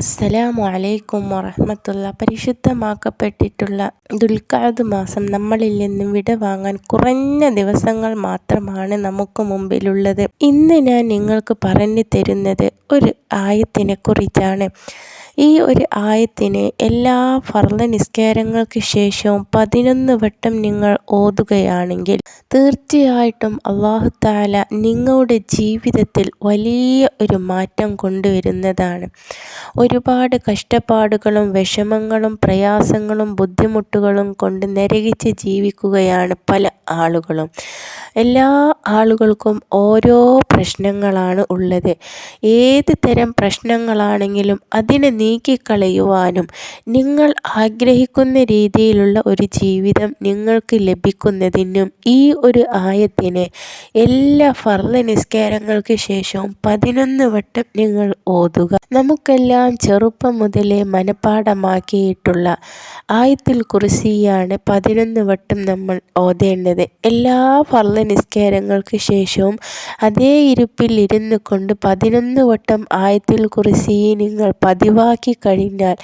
അസ്സലാമു അലൈക്കും വറഹമത്തുള്ള പരിശുദ്ധമാക്കപ്പെട്ടിട്ടുള്ള ദുൽഖാദ് മാസം നമ്മളിൽ നിന്നും വിട വാങ്ങാൻ കുറഞ്ഞ ദിവസങ്ങൾ മാത്രമാണ് നമുക്ക് മുമ്പിലുള്ളത്. ഇന്ന് ഞാൻ നിങ്ങൾക്ക് പറഞ്ഞു തരുന്നത് ഒരു ആയത്തിനെ കുറിച്ചാണ്. ഈ ഒരു ആയത്തിന് എല്ലാ ഫർദ നിസ്കാരങ്ങൾക്ക് ശേഷവും പതിനൊന്ന് വട്ടം നിങ്ങൾ ഓതുകയാണെങ്കിൽ തീർച്ചയായിട്ടും അള്ളാഹു താല നിങ്ങളുടെ ജീവിതത്തിൽ വലിയ ഒരു മാറ്റം കൊണ്ടുവരുന്നതാണ്. ഒരുപാട് കഷ്ടപ്പാടുകളും വിഷമങ്ങളും പ്രയാസങ്ങളും ബുദ്ധിമുട്ടുകളും കൊണ്ട് നരകിച്ച് ജീവിക്കുകയാണ് പല ആളുകളും. എല്ലാ ആളുകൾക്കും ഓരോ പ്രശ്നങ്ങളാണ് ഉള്ളത്. ഏത് തരം പ്രശ്നങ്ങളാണെങ്കിലും അതിനെ നീക്കിക്കളയുവാനും നിങ്ങൾ ആഗ്രഹിക്കുന്ന രീതിയിലുള്ള ഒരു ജീവിതം നിങ്ങൾക്ക് ലഭിക്കുന്നതിനും ഈ ഒരു ആയത്തിന് എല്ലാ ഫർദ നിസ്കാരങ്ങൾക്ക് ശേഷവും പതിനൊന്ന് വട്ടം നിങ്ങൾ ഓതുക. നമുക്കെല്ലാം ചെറുപ്പം മുതലേ മനഃപ്പാഠമാക്കിയിട്ടുള്ള ആയത്തിൽ കുറിസിയാണ് പതിനൊന്ന് വട്ടം നമ്മൾ ഓതേണ്ടത്. എല്ലാ ഫർദ നിസ്കാരങ്ങൾക്ക് ശേഷവും അതേ ഇരുപ്പിൽ ഇരുന്നു കൊണ്ട് പതിനൊന്ന് വട്ടം ആയത്തിൽ കുറിസി നിങ്ങൾ പതിവാക്കി കഴിഞ്ഞാൽ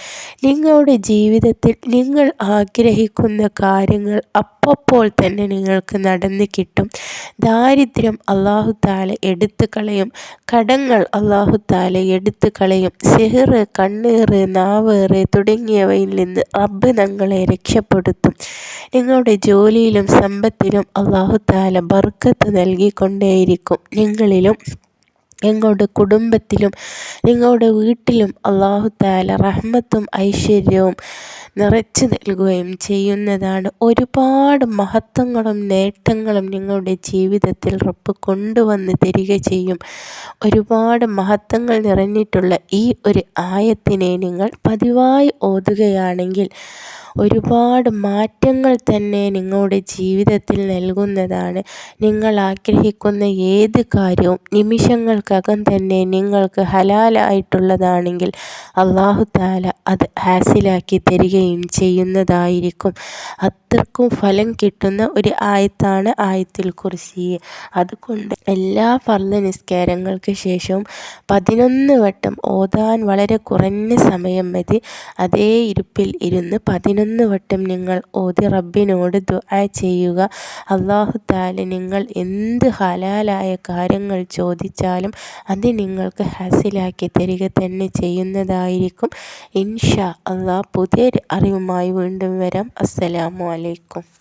നിങ്ങളുടെ ജീവിതത്തിൽ നിങ്ങൾ ആഗ്രഹിക്കുന്ന കാര്യങ്ങൾ അപ്പോൾ തന്നെ നിങ്ങൾക്ക് നടന്നു കിട്ടും. ദാരിദ്ര്യം അള്ളാഹു താല എടുത്തു കളയും. കടങ്ങൾ അള്ളാഹു താല എടുത്തു കളയും. സെഹറ് കണ്ണീറ് നാവേറ് തുടങ്ങിയവയിൽ നിന്ന് റബ്ബ് ഞങ്ങളെ രക്ഷപ്പെടുത്തും. നിങ്ങളുടെ ജോലിയിലും സമ്പത്തിലും അള്ളാഹു താല ബർക്കത്ത് നൽകിക്കൊണ്ടേയിരിക്കും. നിങ്ങളിലും നിങ്ങളുടെ കുടുംബത്തിലും നിങ്ങളുടെ വീട്ടിലും അള്ളാഹു താല റഹ്മത്തും ഐശ്വര്യവും നിറച്ചു നൽകുകയും ചെയ്യുന്നതാണ്. ഒരുപാട് മഹത്വങ്ങളും നേട്ടങ്ങളും നിങ്ങളുടെ ജീവിതത്തിൽ റബ്ബ് കൊണ്ടുവന്ന് തരിക ചെയ്യും. ഒരുപാട് മഹത്വങ്ങൾ നിറഞ്ഞിട്ടുള്ള ഈ ഒരു ആയത്തിനെ നിങ്ങൾ പതിവായി ഓതുകയാണെങ്കിൽ ഒരുപാട് മാറ്റങ്ങൾ തന്നെ നിങ്ങളുടെ ജീവിതത്തിൽ നൽകുന്നതാണ്. നിങ്ങൾ ആഗ്രഹിക്കുന്ന ഏത് കാര്യവും നിമിഷങ്ങൾക്കകം തന്നെ നിങ്ങൾക്ക് ഹലാലായിട്ടുള്ളതാണെങ്കിൽ അള്ളാഹു താല അത് ഹാസിലാക്കി തരികയും ചെയ്യുന്നതായിരിക്കും. അത്രക്കും ഫലം കിട്ടുന്ന ഒരു ആയത്താണ് ആയത്തിൽ കുറിച്ച് അതുകൊണ്ട് എല്ലാ ഫർദ നിസ്കാരങ്ങൾക്ക് ശേഷവും പതിനൊന്ന് വട്ടം ഓതാൻ വളരെ കുറഞ്ഞ സമയം മതി. അതേ ഇരുപ്പിൽ ഇരുന്ന് പതിനൊന്ന് വട്ടം നിങ്ങൾ ഓതി റബ്ബിനോട് ദുആ ചെയ്യുക. അള്ളാഹു താല നിങ്ങൾ എന്ത് ഹലാലായ കാര്യങ്ങൾ ചോദിച്ചാലും അത് നിങ്ങൾക്ക് ഹാസിലാക്കി തരിക തന്നെ ചെയ്യുന്നതായിരിക്കും. ഇൻഷാ അള്ളാഹ് പുതിയൊരു അറിവുമായി വീണ്ടും വരാം. അസ്സലാമു അലൈക്കും.